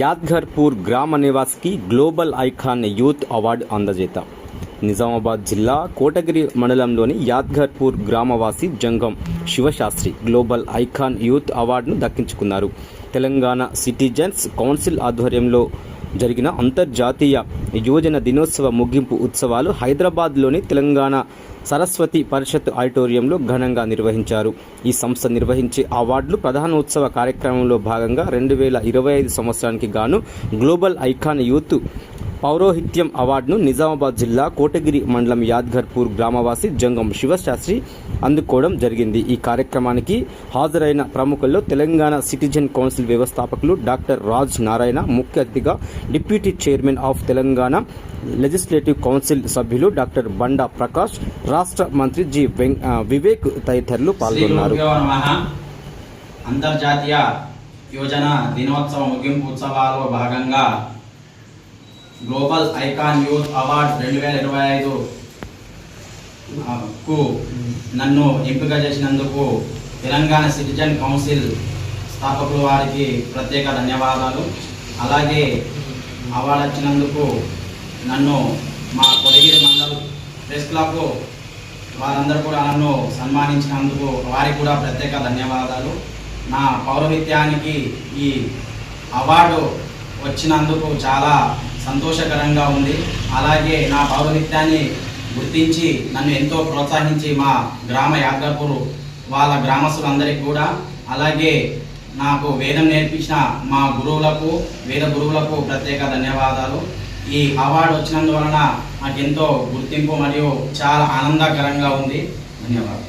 యాద్ఘర్పూర్ గ్రామ నివాస్కి global icon youth award అందజేత. నిజామాబాద్ జిల్లా కోటగిరి మండలంలోని యాద్ఘర్పూర్ గ్రామవాసి Jangam Shivashastri global icon youth అవార్డును దక్కించుకున్నారు. తెలంగాణ సిటిజన్స్ కౌన్సిల్ ఆధ్వర్యంలో జరిగిన అంతర్జాతీయ యువజన దినోత్సవ ముగింపు ఉత్సవాలు హైదరాబాద్లోని తెలంగాణ సరస్వతి పరిషత్ ఆడిటోరియంలో ఘనంగా నిర్వహించారు. ఈ సంస్థ నిర్వహించే అవార్డులు ప్రధాన ఉత్సవ కార్యక్రమంలో భాగంగా రెండు వేల ఇరవై ఐదు సంవత్సరానికి గాను గ్లోబల్ ఐకాన్ యూత్ పౌరోహిత్యం అవార్డును నిజామాబాద్ జిల్లా కోటగిరి మండలం యాద్గర్పూర్ గ్రామవాసి జంగం శివశాస్త్రి అందుకోవడం జరిగింది. ఈ కార్యక్రమానికి హాజరైన ప్రముఖుల్లో తెలంగాణ సిటిజన్ కౌన్సిల్ వ్యవస్థాపకులు డాక్టర్ రాజ్ నారాయణ ముఖ్య అతిథిగా deputy chairman of Telangana legislative council సభ్యులు డాక్టర్ బండా ప్రకాష్ రాష్ట్ర మంత్రి జి వివేక్ తదితరులు పాల్గొన్నారు. అంతర్జాతీయ యోజన దినోత్సవ ముగింపు ఉత్సవాల్లో భాగంగా గ్లోబల్ ఐకాన్ యూత్ అవార్డ్ రెండు వేల ఇరవై ఐదు. కు నన్ను ఎంపిక చేసినందుకు తెలంగాణ సిటిజన్ కౌన్సిల్ స్థాపకుల వారికి ప్రత్యేక ధన్యవాదాలు. అలాగే అవార్డు వచ్చినందుకు నన్ను మా కొడగిరి మండల్ ప్రెస్ క్లబ్ వారందరూ కూడా నన్ను సన్మానించినందుకు వారికి కూడా ప్రత్యేక ధన్యవాదాలు. నా పౌరహిత్యానికి ఈ అవార్డు వచ్చినందుకు చాలా సంతోషకరంగా ఉంది. అలాగే నా భావనిత్యాన్ని గుర్తించి నన్ను ఎంతో ప్రోత్సహించి మా గ్రామ యాత్రకులు వాళ్ళ గ్రామస్తులందరికీ కూడా. అలాగే నాకు వేదం నేర్పించిన మా గురువులకు వేద గురువులకు ప్రత్యేక ధన్యవాదాలు. ఈ అవార్డు వచ్చినందువలన నాకు ఎంతో గుర్తింపు మరియు చాలా ఆనందకరంగా ఉంది. ధన్యవాదాలు.